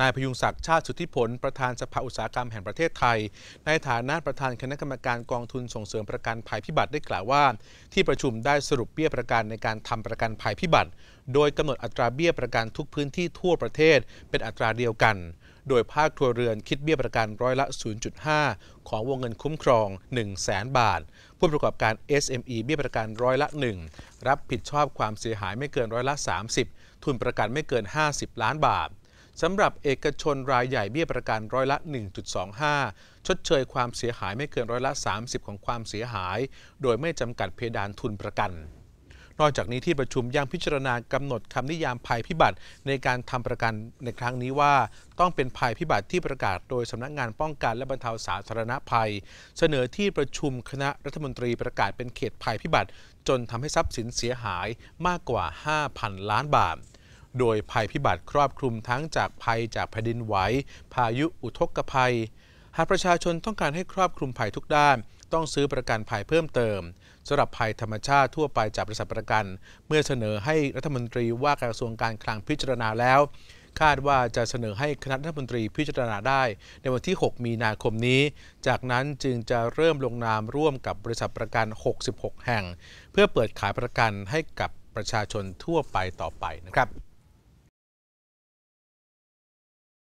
นายพยุงศักดิ์ชาติสุทธิผล ประธานสภาอุตสาหกรรมแห่งประเทศไทย ในฐานะประธานคณะกรรมการกองทุนส่งเสริมประกันภัยพิบัติได้กล่าวว่า ที่ประชุมได้สรุปเบี้ยประกันในการทำประกันภัยพิบัติ โดยกำหนดอัตราเบี้ยประกันทุกพื้นที่ทั่วประเทศ เป็นอัตราเดียวกัน โดยภาคครัวเรือนคิดเบี้ยประกันร้อยละ 0.5 ของวงเงินคุ้มครอง 1 0 0 0 0แสนบาท ผู้ประกอบการ SME เบี้ยประกันร้อยละ 1 รับผิดชอบความเสียหายไม่เกินร้อยละ 30 ทุนประกันไม่เกิน 50 ล้านบาท สำหรับเอกชนรายใหญ่เบี้ยประกันร้อยละ 1.25 ชดเชยความเสียหายไม่เกินร้อยละ 30 ของความเสียหาย โดยไม่จำกัดเพดานทุนประกัน นอกจากนี้ที่ประชุมยังพิจารณากำหนดคำนิยามภัยพิบัติในการทำประกันในครั้งนี้ว่า ต้องเป็นภัยพิบัติที่ประกาศโดยสำนักงานป้องกันและบรรเทาสาธารณภัย เสนอที่ประชุมคณะรัฐมนตรีประกาศเป็นเขตภัยพิบัติ จนทำให้ทรัพย์สินเสียหายมากกว่า 5,000 ล้านบาท โดยภัยพิบัติครอบคลุมทั้งจากภัยจากแผ่นดินไหว พายุอุทกภัย หากประชาชนต้องการให้ครอบคลุมภัยทุกด้าน ต้องซื้อประกันภัยเพิ่มเติมสำหรับภัยธรรมชาติทั่วไปจากบริษัทประกัน เมื่อเสนอให้รัฐมนตรีว่าการกระทรวงการคลังพิจารณาแล้ว คาดว่าจะเสนอให้คณะรัฐมนตรีพิจารณาได้ ในวันที่ 6 มีนาคมนี้ จากนั้นจึงจะเริ่มลงนามร่วมกับบริษัทประกัน 66 แห่ง เพื่อเปิดขายประกันให้กับประชาชนทั่วไปต่อไปนะครับ